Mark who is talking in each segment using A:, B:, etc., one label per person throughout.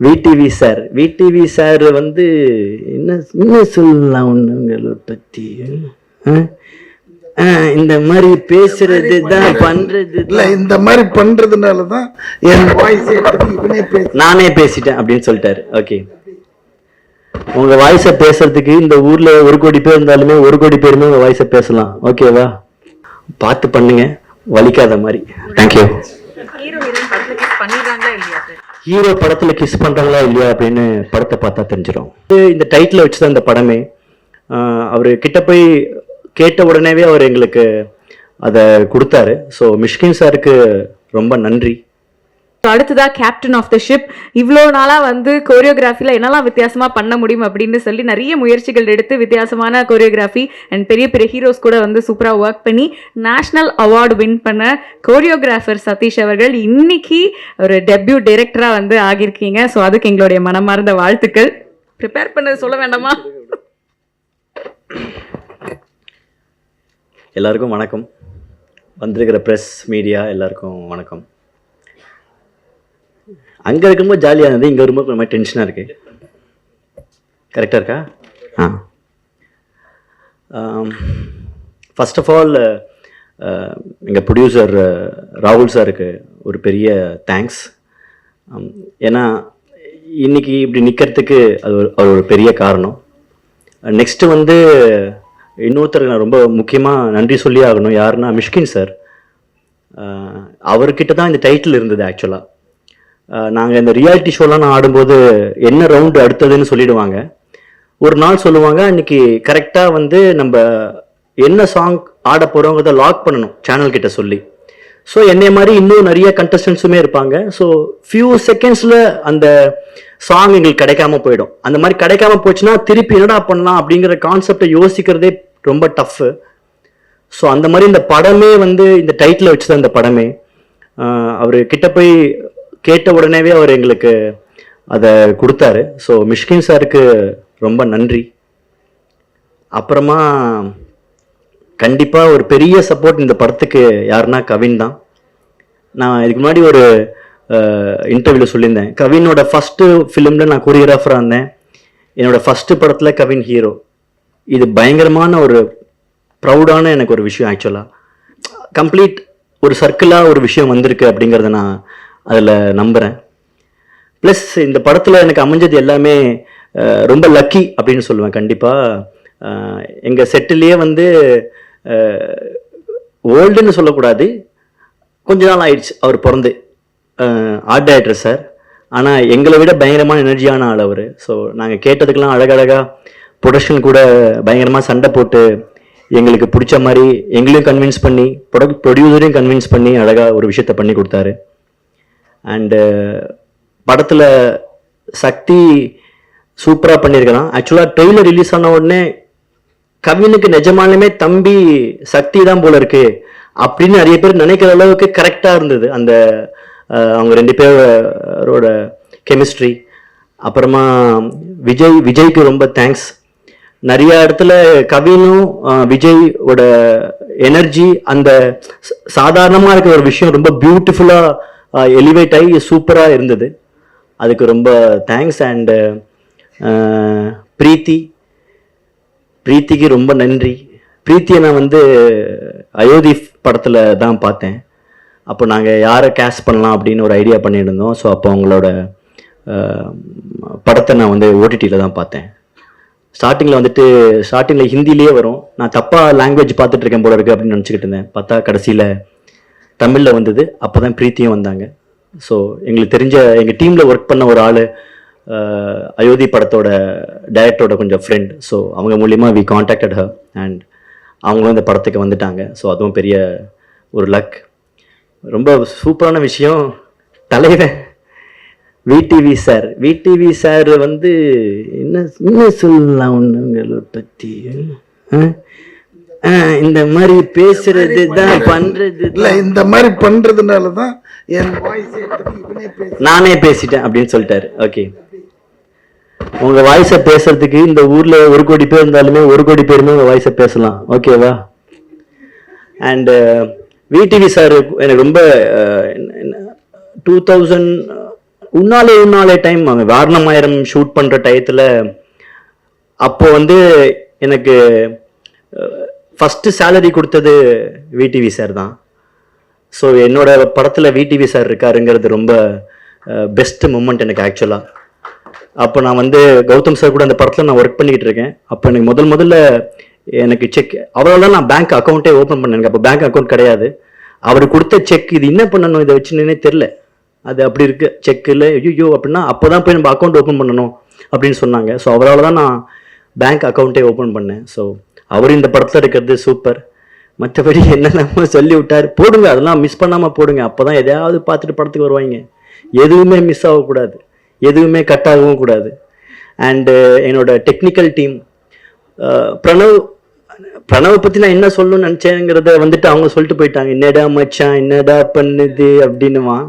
A: VTV sir. VTV sir வந்து என்ன என்ன சொல்லலாம் ஆ? ஆ, இந்த மாதிரி பேசுறது தான் பண்றது
B: இல்ல இந்த மாதிரி பண்றதுனால தான் என் வாய்ஸ் இவனே பேச
A: நானே பேசிட்டேன் அப்படின்னு சொல்லிட்டாரு. ஓகே. உங்க வாய்ஸை பேசுறதுக்கு இந்த ஊர்ல ஒரு கோடி பேர் இருந்தாலுமே ஒரு கோடி பேருமே உங்க வாய்ஸை பேசலாம். ஓகேவா பார்த்து பண்ணுங்க. வலிக்காத மாதிரி. தேங்க்யூ
C: ஹீரோ ஹீரோயின் படத்துல கிஸ் பண்ணிடுறாங்களா இல்லையா சார்
A: ஹீரோ படத்தில் கிஸ் பண்ணுறாங்களா இல்லையா அப்படின்னு படத்தை பார்த்தா தெரிஞ்சிடும் இந்த டைட்டில் வச்சு தான் இந்த படமே. அவர் கிட்ட போய் கேட்ட உடனேவே அவர் எங்களுக்கு அதை கொடுத்தாரு. ஸோ மிஷ்கின் சாருக்கு ரொம்ப நன்றி.
C: அடுத்ததா கேப்டன் ஆஃப் த ஷிப் இவ்வளோ நாளாக வந்து கோரியோகிராஃபியில் என்னெல்லாம் வித்தியாசமாக பண்ண முடியும் அப்படின்னு சொல்லி நிறைய முயற்சிகள் எடுத்து வித்தியாசமான கோரியோகிராஃபி அண்ட் பெரிய பெரிய ஹீரோஸ் கூட வந்து சூப்பராக ஒர்க் பண்ணி நேஷ்னல் அவார்டு வின் பண்ண கோரியோகிராஃபர் சதீஷ் அவர்கள் இன்னைக்கு ஒரு டெபியூ டைரக்டராக வந்து ஆகியிருக்கீங்க. ஸோ அதுக்கு எங்களுடைய மனமார்ந்த வாழ்த்துக்கள். ப்ரிப்பேர் பண்ணது சொல்ல வேண்டாமா?
A: எல்லாருக்கும் வணக்கம். வந்திருக்கிற ப்ரெஸ் மீடியா எல்லாருக்கும் வணக்கம். அங்கே இருக்கும்போது ஜாலியாக இருந்தது இங்கே வரும்போது ரொம்ப டென்ஷனாக இருக்கு. கரெக்டாக இருக்கா? ஆ. ஃபர்ஸ்ட் ஆஃப் ஆல் எங்கள் ப்ரொடியூசர் ராகுல் சாருக்கு ஒரு பெரிய தேங்க்ஸ் ஏன்னா இன்னைக்கு இப்படி நிற்கிறதுக்கு அது ஒரு அது ஒரு பெரிய காரணம். நெக்ஸ்ட்டு வந்து இன்னொருத்தருக்கு நான் ரொம்ப முக்கியமாக நன்றி சொல்லி ஆகணும். யாருன்னா மிஷ்கின் சார். அவர்கிட்ட தான் இந்த டைட்டில் இருந்தது ஆக்சுவலாக நாங்கள் இந்த ரியாலிட்டி ஷோலாம் நான் ஆடும்போது என்ன ரவுண்டு அடுத்ததுன்னு சொல்லிடுவாங்க. ஒரு நாள் சொல்லுவாங்க அன்னைக்கு கரெக்டாக வந்து நம்ம என்ன சாங் ஆட போகிறோங்கிறத லாக் பண்ணணும் சேனல் கிட்ட சொல்லி. ஸோ என்னைய மாதிரி இன்னும் நிறைய கண்டஸ்டன்ஸுமே இருப்பாங்க. ஸோ ஃபியூ செகண்ட்ஸில் அந்த சாங் எங்களுக்கு கிடைக்காம போயிடும். அந்த மாதிரி கிடைக்காம போச்சுன்னா திருப்பி என்னடா பண்ணலாம் அப்படிங்கிற கான்செப்டை யோசிக்கிறதே ரொம்ப டஃப்பு ஸோ அந்த மாதிரி இந்த படமே வந்து இந்த டைட்டில் வச்சு தான் இந்த படமே. அவர் கிட்ட போய் கேட்ட உடனேவே அவர் எங்களுக்கு அதை கொடுத்தாரு. ஸோ மிஷ்கின் சாருக்கு ரொம்ப நன்றி. அப்புறமா கண்டிப்பாக ஒரு பெரிய சப்போர்ட் இந்த படத்துக்கு யாருன்னா கவின் தான். நான் இதுக்கு முன்னாடி ஒரு இன்டர்வியூவில் சொல்லியிருந்தேன். கவினோட ஃபஸ்ட்டு ஃபிலிமில் நான் கொரியோகிராஃபராக இருந்தேன். என்னோடய ஃபஸ்ட்டு படத்தில் கவின் ஹீரோ இது பயங்கரமான ஒரு ப்ரௌடான எனக்கு ஒரு விஷயம் ஆக்சுவலாக கம்ப்ளீட் ஒரு சர்க்கிளாக ஒரு விஷயம் வந்திருக்கு அப்படிங்கிறத நான் அதில் நம்புகிறேன் ப்ளஸ் இந்த படத்தில் எனக்கு அமைஞ்சது எல்லாமே ரொம்ப லக்கி அப்படின்னு சொல்லுவேன் கண்டிப்பாக எங்கள் செட்டிலேயே வந்து ஓல்டுன்னு சொல்லக்கூடாது. கொஞ்ச நாள் ஆயிடுச்சு அவர் பிறந்து. ஆர்ட் டைரக்டர் சார் ஆனால் எங்களை விட பயங்கரமான எனர்ஜியான ஆள் அவர். ஸோ நாங்கள் கேட்டதுக்கெல்லாம் அழகழகாக ப்ரொடக்ஷன் கூட பயங்கரமாக சண்டை போட்டு எங்களுக்கு பிடிச்ச மாதிரி எங்களையும் கன்வின்ஸ் பண்ணி ப்ரொட ப்ரொடியூசரையும் கன்வின்ஸ் பண்ணி அழகாக ஒரு விஷயத்த பண்ணி கொடுத்தாரு. அண்டு uh, படத்தில் சக்தி சூப்பராக பண்ணியிருக்கலாம் ஆக்சுவலாக ட்ரெய்லர் ரிலீஸ் ஆன உடனே கவினுக்கு நிஜமாலுமே தம்பி சக்தி தான் போல இருக்கு அப்படின்னு நிறைய பேர் நினைக்கிற அளவுக்கு கரெக்டாக இருந்தது. அந்த அவங்க ரெண்டு பேரோட கெமிஸ்ட்ரி அப்புறமா விஜய் விஜய்க்கு ரொம்ப தேங்க்ஸ் நிறைய இடத்துல கவினும் விஜயோட எனர்ஜி அந்த சாதாரணமாக இருக்கிற ஒரு விஷயம் ரொம்ப பியூட்டிஃபுல்லாக எலிவேட் ஆகி சூப்பராக இருந்தது. அதுக்கு ரொம்ப தேங்க்ஸ் அண்டு பிரீத்தி. பிரீத்திக்கு ரொம்ப நன்றி. பிரீத்தியை நான் வந்து அயோத்தி படத்தில் தான் பார்த்தேன். அப்போ நாங்கள் யாரை கேஸ்ட் பண்ணலாம் அப்படின்னு ஒரு ஐடியா பண்ணியிருந்தோம். ஸோ அப்போ அவங்களோட படத்தை நான் வந்து ஓடிடியில் தான் பார்த்தேன். ஸ்டார்டிங்கில் வந்துட்டு ஸ்டார்டிங்கில் ஹிந்திலேயே வரும். நான் தப்பாக லாங்குவேஜ் பார்த்துட்டு இருக்கேன் போல இருக்கு அப்படின்னு நினச்சிக்கிட்டு இருந்தேன். பார்த்தா கடைசியில் தமிழில் வந்தது அப்போ தான் பிரீத்தியும் வந்தாங்க. ஸோ எங்களுக்கு தெரிஞ்ச எங்கள் டீமில் ஒர்க் பண்ண ஒரு ஆள் அயோத்தி படத்தோட டைரக்டரோட கொஞ்சம் ஃப்ரெண்ட் ஸோ அவங்க மூலியமாக வி காண்டாக்டட் ஹர் அண்ட் அவங்களும் இந்த படத்துக்கு வந்துட்டாங்க. ஸோ அதுவும் பெரிய ஒரு லக் ரொம்ப சூப்பரான விஷயம் தலைவன் விடிவி சார் விடிவி சார் வந்து என்ன என்ன சொல்லலாம் ஒன்றுங்களை பற்றி இந்த மாதிரி பேசுறது தான் பண்றது.
B: இல்ல இந்த மாதிரி பண்றதுனால தான் என் வாய்ஸ்
A: நானே பேசிட்டேன் அப்படின்னு சொல்லிட்டாரு. ஓகே உங்க வாய்ஸை பேசுறதுக்கு இந்த ஊர்ல ஒரு கோடி பேர் இருந்தாலுமே ஒரு கோடி பேருமே உங்க வாய்ஸை பேசலாம். ஓகேவா அண்ட் விடிவி சார் எனக்கு ரொம்ப டூ தௌசண்ட் உன்னாலே உன்னாலே டைம் வாரணமாயிரம் ஷூட் பண்ணுற டயத்தில் அப்போ வந்து எனக்கு ஃபஸ்ட்டு சேலரி கொடுத்தது விடிவி சார் தான். ஸோ என்னோட படத்தில் விடிவி சார் இருக்காருங்கிறது ரொம்ப பெஸ்ட் மூமெண்ட் எனக்கு ஆக்சுவலாக அப்போ நான் வந்து கௌதம் சார் கூட அந்த படத்தில் நான் ஒர்க் பண்ணிக்கிட்டு இருக்கேன். அப்போ எனக்கு முதல் முதல்ல எனக்கு செக் அவரால் நான் பேங்க் அக்கௌண்ட்டே ஓப்பன் பண்ணேன். எனக்கு அப்போ பேங்க் அக்கௌண்ட் கிடையாது. அவர் கொடுத்த செக் இது என்ன பண்ணணும்? இதை வச்சுன்னே தெரில அது அப்படி இருக்கு. செக்கில் ஐயோ அப்படின்னா அப்போ தான் போய் நம்ம அக்கௌண்ட் ஓப்பன் பண்ணணும் அப்படின்னு சொன்னாங்க. ஸோ அவரால் தான் நான் பேங்க் அக்கௌண்ட்டே ஓப்பன் பண்ணேன். ஸோ அவர் இந்த படத்தில் இருக்கிறது சூப்பர் மற்றபடி என்னென்னமோ சொல்லி விட்டார் போடுங்க அதெல்லாம் மிஸ் பண்ணாமல் போடுங்க. அப்போ தான் எதையாவது பார்த்துட்டு படத்துக்கு வருவாங்க. எதுவுமே மிஸ் ஆகக்கூடாது. எதுவுமே கட் ஆகவும் கூடாது. அண்டு uh, என்னோட டெக்னிக்கல் டீம் uh, பிரணவ் பிரணவை பற்றி நான் என்ன சொல்லணும்னு நினச்சேங்கிறத வந்துட்டு அவங்க சொல்லிட்டு போயிட்டாங்க. என்னடா மச்சான் என்னடா பண்ணுது அப்படின்னுவான்.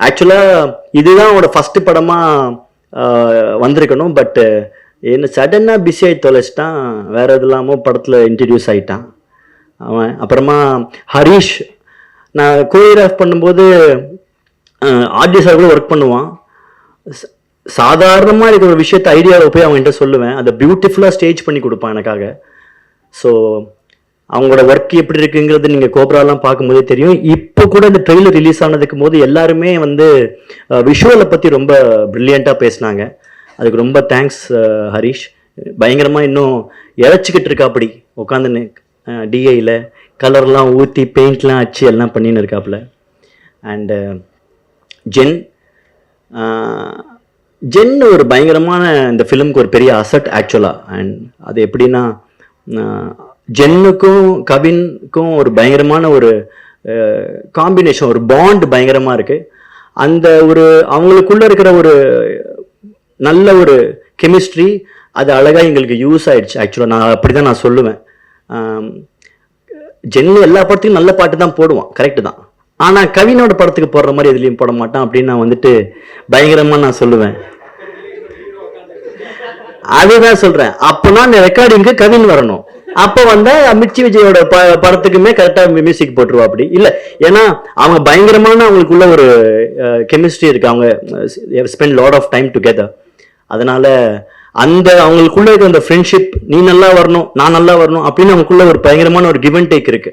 A: ஆக்சுவலாக இதுதான் அவனோட ஃபஸ்ட்டு படமாக uh, வந்திருக்கணும். பட்டு என்ன சடனாக பிஸி ஆகி தொலைச்சிட்டான். வேற எது இல்லாமல் படத்தில் இன்ட்ரடியூஸ் ஆகிட்டான் அவன். அப்புறமா ஹரிஷ். நான் கோரியோகிராஃப் பண்ணும்போது ஆர்டி கூட ஒர்க் பண்ணுவான். சாதாரணமாக இருக்கிற ஒரு விஷயத்த ஐடியாவை போய் அவங்ககிட்ட சொல்லுவேன். அதை பியூட்டிஃபுல்லாக ஸ்டேஜ் பண்ணி கொடுப்பான் எனக்காக. ஸோ அவங்களோட ஒர்க் எப்படி இருக்குங்கிறது நீங்கள் கோப்ராலாம் பார்க்கும்போதே தெரியும். இப்போ கூட இந்த ட்ரெயிலர் ரிலீஸ் ஆனதுக்கு போது எல்லாருமே வந்து விஷுவலை பற்றி ரொம்ப ப்ரில்லியண்ட்டாக பேசினாங்க. அதுக்கு ரொம்ப தேங்க்ஸ் uh, ஹரிஷ். பயங்கரமாக இன்னும் இழைச்சிக்கிட்டு இருக்காப்படி உட்காந்துன்னு டிஐயில் uh, கலர்லாம் ஊற்றி பெயிண்ட்லாம் அச்சு எல்லாம் பண்ணின்னு இருக்காப்புல. அண்டு ஜென் ஜென் ஒரு பயங்கரமான இந்த ஃபிலிம்க்கு ஒரு பெரிய அசட் ஆக்சுவலாக அண்ட் அது எப்படின்னா uh, ஜென்னுக்கும் கவினுக்கும் ஒரு பயங்கரமான ஒரு காம்பினேஷன் ஒரு பாண்ட் பயங்கரமாக இருக்குது அந்த ஒரு அவங்களுக்குள்ளே இருக்கிற ஒரு நல்ல ஒரு கெமிஸ்ட்ரி அது அழகாக எங்களுக்கு யூஸ் ஆயிடுச்சு. ஆக்சுவலாக நான் அப்படி தான் நான் சொல்லுவேன். ஆம், ஜென்னு எல்லா படத்துக்கும் நல்ல பாட்டு தான் போடுவான். கரெக்டு தான். ஆனால் கவினோட படத்துக்கு போடுற மாதிரி எதுலேயும் போட மாட்டான் அப்படின்னு நான் வந்துட்டு பயங்கரமாக நான் சொல்லுவேன். அதுதான் சொல்கிறேன் அப்போனா நான் ரெக்கார்டிங்க்கு கவின் வரணும். அப்போ வந்தா மிர்ச்சி விஜயோட ப படத்துக்குமே கரெக்டாக மியூசிக் போட்டுருவா அப்படி. இல்லை ஏன்னா அவங்க பயங்கரமான அவங்களுக்குள்ள ஒரு கெமிஸ்ட்ரி இருக்கு. அவங்க spend lot of time together அதனால அந்த அவங்களுக்குள்ள இருக்க அந்த ஃப்ரெண்ட்ஷிப் நீ நல்லா வரணும் நான் நல்லா வரணும் அப்படின்னு அவங்களுக்குள்ள ஒரு பயங்கரமான ஒரு கிவ் அண்ட் டேக் இருக்கு.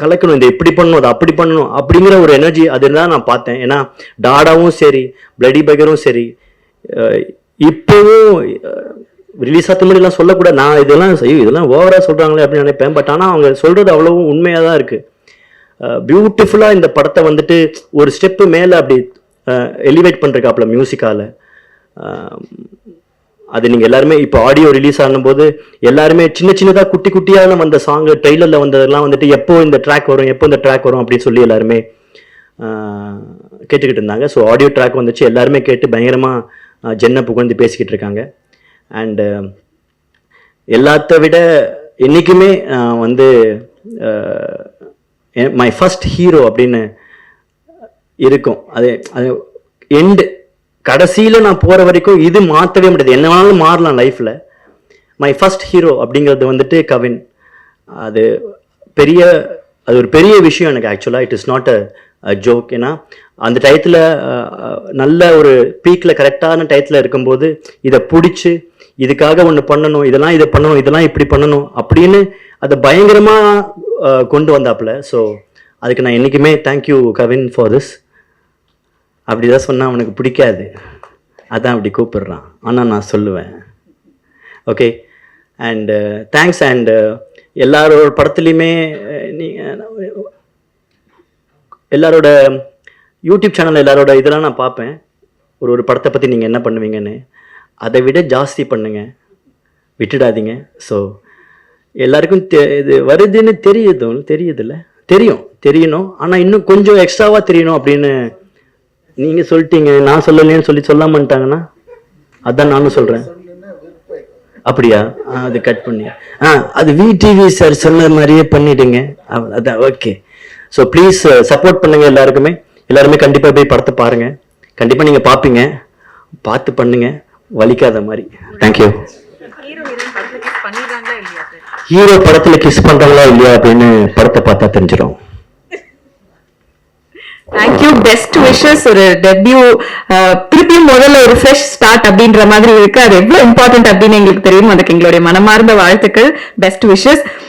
A: கலக்கணும் இந்த இப்படி பண்ணணும் அதை அப்படி பண்ணணும் அப்படிங்கிற ஒரு எனர்ஜி அது தான் நான் பார்த்தேன். ஏன்னா டாடாவும் சரி பிளடி பகரும் சரி இப்போவும் ரிலீஸ் ஆத்த மாதிரிலாம் சொல்லக்கூடாது. நான் இதெல்லாம் ஐயோ இதெல்லாம் ஓவராக சொல்கிறாங்களே அப்படின்னு நினைப்பேன். பட் ஆனால் அவங்க சொல்கிறது அவ்வளவும் உண்மையாக தான் இருக்குது பியூட்டிஃபுல்லாக இந்த படத்தை வந்துட்டு ஒரு ஸ்டெப்பு மேலே அப்படி எலிவேட் பண்ணுறக்காப்புல மியூசிக்கால் அது நீங்கள் எல்லாருமே இப்போ ஆடியோ ரிலீஸ் ஆகும்போது எல்லாருமே சின்ன சின்னதாக குட்டி குட்டியான வந்த சாங்கு ட்ரெய்லரில் வந்ததெல்லாம் வந்துட்டு எப்போ இந்த ட்ராக் வரும் எப்போ இந்த ட்ராக் வரும் அப்படின்னு சொல்லி எல்லாருமே கேட்டுக்கிட்டு இருந்தாங்க. ஸோ ஆடியோ ட்ராக் வந்துச்சு. எல்லாருமே கேட்டு பயங்கரமாக ஜென்னை புகழ்ந்து பேசிக்கிட்டு இருக்காங்க. அண்டு எல்லாத்த விட என்றைக்குமே வந்து மை ஃபஸ்ட் ஹீரோ அப்படின்னு இருக்கும். அது அது எண்டு கடைசியில் நான் போகிற வரைக்கும் இது மாற்றவே முடியாது. என்ன வேணாலும் மாறலாம் லைஃப்பில் மை ஃபஸ்ட் ஹீரோ அப்படிங்கிறது வந்துட்டு கவின். அது பெரிய அது ஒரு பெரிய விஷயம் எனக்கு ஆக்சுவலாக it is not a joke ஏன்னா அந்த டயத்தில் நல்ல ஒரு பீக்கில் கரெக்டான டயத்தில் இருக்கும்போது இதை பிடிச்சி இதுக்காக ஒன்று பண்ணணும் இதெல்லாம் இதை பண்ணணும் இதெல்லாம் இப்படி பண்ணணும் அப்படின்னு அதை பயங்கரமாக கொண்டு வந்தாப்புல. ஸோ அதுக்கு நான் என்றைக்குமே தேங்க்யூ கவின் ஃபார் திஸ் அப்படிதான் சொன்னால் அவனுக்கு பிடிக்காது. அதான் அப்படி கூப்பிடுறான். ஆனால் நான் சொல்லுவேன். ஓகே அண்டு தேங்க்ஸ் அண்டு எல்லாரோட படத்துலையுமே uh, நீங்கள் uh, எல்லாரோட யூடியூப் சேனல் எல்லாரோட இதெல்லாம் நான் பார்ப்பேன். ஒரு ஒரு படத்தை பற்றி நீங்கள் என்ன பண்ணுவீங்கன்னு. அதை விட ஜாஸ்தி பண்ணுங்க. விட்டுடாதீங்க. ஸோ எல்லாருக்கும் தெ இது வருதுன்னு தெரியுது தெரியுதுல்ல? தெரியும். தெரியணும். ஆனால் இன்னும் கொஞ்சம் எக்ஸ்ட்ராவாக தெரியணும் அப்படின்னு நீங்கள் சொல்லிட்டீங்க நான் சொல்லலைன்னு சொல்லி சொல்லாமட்டாங்கன்னா அதான் நானும் சொல்கிறேன் அப்படியா? அது கட் பண்ணி ஆ அது விடிவி சார் சொன்ன மாதிரியே பண்ணிடுங்க. அதான் ஓகே ஸோ ப்ளீஸ் சப்போர்ட் பண்ணுங்க எல்லாருக்குமே. எல்லாருமே கண்டிப்பாக போய் படத்தை பாருங்க. கண்டிப்பாக நீங்கள் பார்ப்பீங்க பார்த்து பண்ணுங்க. வலிக்காத மாதிரி. தேங்க்யூ ஹீரோ படத்தில் கிஸ் பண்ணுறாங்களா இல்லையா அப்படின்னு படத்தை பார்த்தா தெரிஞ்சிடும்.
C: தேங்க்யூ பெஸ்ட் விஷஸ் ஒரு டெபியூ திருப்பியும் முதல்ல ஒரு ஃப்ரெஷ் ஸ்டார்ட் அப்படின்ற மாதிரி இருக்கு. அது எவ்வளவு இம்பார்ட்டன்ட் அப்படின்னு எங்களுக்கு தெரியும். அதுக்கு எங்களுடைய மனமார்ந்த வாழ்த்துக்கள். Best wishes